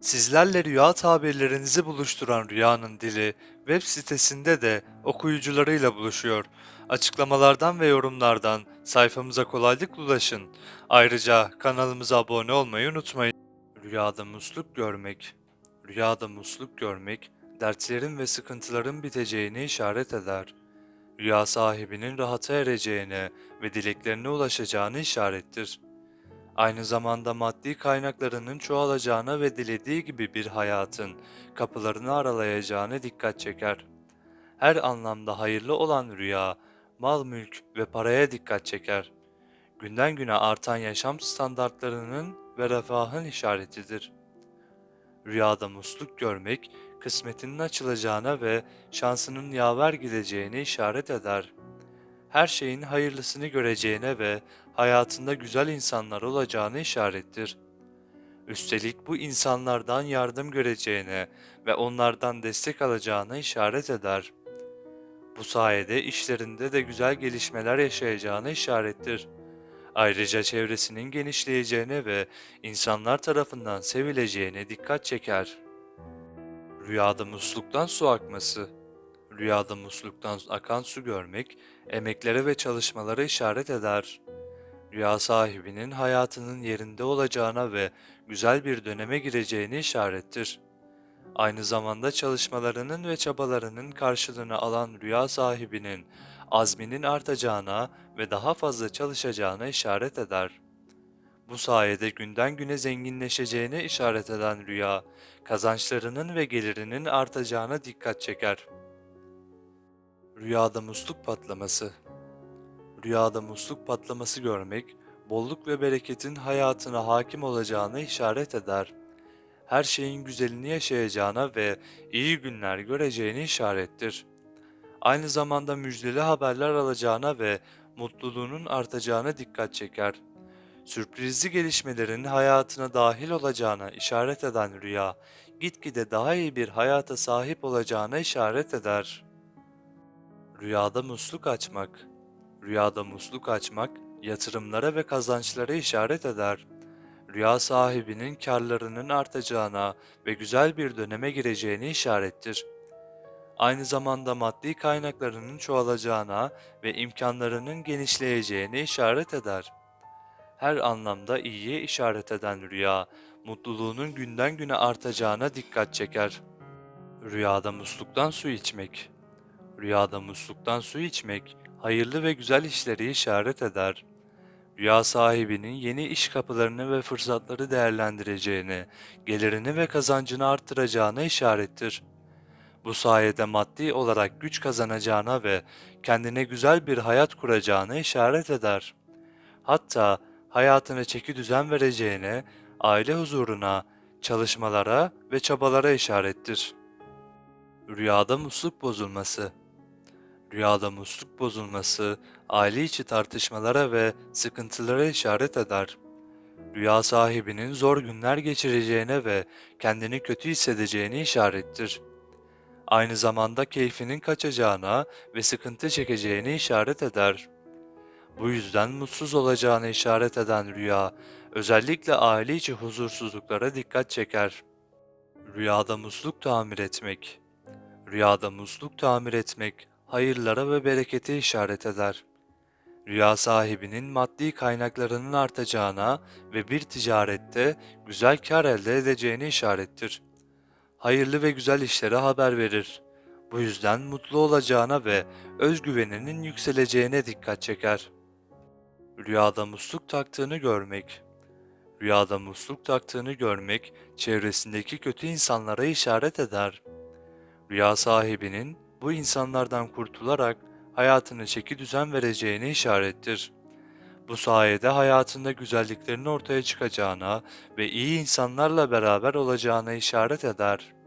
Sizlerle rüya tabirlerinizi buluşturan Rüyanın Dili web sitesinde de okuyucularıyla buluşuyor. Açıklamalardan ve yorumlardan sayfamıza kolaylıkla ulaşın. Ayrıca kanalımıza abone olmayı unutmayın. Rüyada musluk görmek Rüyada musluk görmek, dertlerin ve sıkıntıların biteceğini işaret eder. Rüya sahibinin rahata ereceğine ve dileklerine ulaşacağını işarettir. Aynı zamanda maddi kaynaklarının çoğalacağına ve dilediği gibi bir hayatın kapılarını aralayacağına dikkat çeker. Her anlamda hayırlı olan rüya, mal mülk ve paraya dikkat çeker. Günden güne artan yaşam standartlarının ve refahın işaretidir. Rüyada musluk görmek, kısmetinin açılacağına ve şansının yaver gideceğine işaret eder. Her şeyin hayırlısını göreceğine ve hayatında güzel insanlar olacağını işarettir. Üstelik bu insanlardan yardım göreceğine ve onlardan destek alacağına işaret eder. Bu sayede işlerinde de güzel gelişmeler yaşayacağına işarettir. Ayrıca çevresinin genişleyeceğine ve insanlar tarafından sevileceğine dikkat çeker. Rüyada musluktan su akması Rüyada musluktan akan su görmek, emeklere ve çalışmalara işaret eder. Rüya sahibinin hayatının yerinde olacağına ve güzel bir döneme gireceğini işarettir. Aynı zamanda çalışmalarının ve çabalarının karşılığını alan rüya sahibinin azminin artacağına ve daha fazla çalışacağına işaret eder. Bu sayede günden güne zenginleşeceğine işaret eden rüya, kazançlarının ve gelirinin artacağına dikkat çeker. Rüyada musluk patlaması Rüyada musluk patlaması görmek, bolluk ve bereketin hayatına hakim olacağına işaret eder. Her şeyin güzelini yaşayacağına ve iyi günler göreceğini işarettir. Aynı zamanda müjdeli haberler alacağına ve mutluluğunun artacağına dikkat çeker. Sürprizli gelişmelerin hayatına dahil olacağına işaret eden rüya, gitgide daha iyi bir hayata sahip olacağına işaret eder. Rüyada musluk açmak Rüyada musluk açmak, yatırımlara ve kazançlara işaret eder. Rüya sahibinin karlarının artacağına ve güzel bir döneme gireceğini işarettir. Aynı zamanda maddi kaynaklarının çoğalacağına ve imkanlarının genişleyeceğine işaret eder. Her anlamda iyiye işaret eden rüya, mutluluğunun günden güne artacağına dikkat çeker. Rüyada musluktan su içmek Rüyada musluktan su içmek, hayırlı ve güzel işleri işaret eder. Rüya sahibinin yeni iş kapılarını ve fırsatları değerlendireceğini, gelirini ve kazancını arttıracağına işarettir. Bu sayede maddi olarak güç kazanacağına ve kendine güzel bir hayat kuracağına işaret eder. Hatta hayatına çeki düzen vereceğine, aile huzuruna, çalışmalara ve çabalara işarettir. Rüyada musluk bozulması Rüyada musluk bozulması, aile içi tartışmalara ve sıkıntılara işaret eder. Rüya sahibinin zor günler geçireceğine ve kendini kötü hissedeceğini işarettir. Aynı zamanda keyfinin kaçacağına ve sıkıntı çekeceğini işaret eder. Bu yüzden mutsuz olacağını işaret eden rüya, özellikle aile içi huzursuzluklara dikkat çeker. Rüyada musluk tamir etmek Rüyada musluk tamir etmek, hayırlara ve berekete işaret eder. Rüya sahibinin maddi kaynaklarının artacağına ve bir ticarette güzel kar elde edeceğini işarettir. Hayırlı ve güzel işlere haber verir. Bu yüzden mutlu olacağına ve özgüveninin yükseleceğine dikkat çeker. Rüyada musluk taktığını görmek Rüyada musluk taktığını görmek çevresindeki kötü insanlara işaret eder. Rüya sahibinin bu insanlardan kurtularak hayatını çeki düzen vereceğine işarettir. Bu sayede hayatında güzelliklerin ortaya çıkacağına ve iyi insanlarla beraber olacağına işaret eder.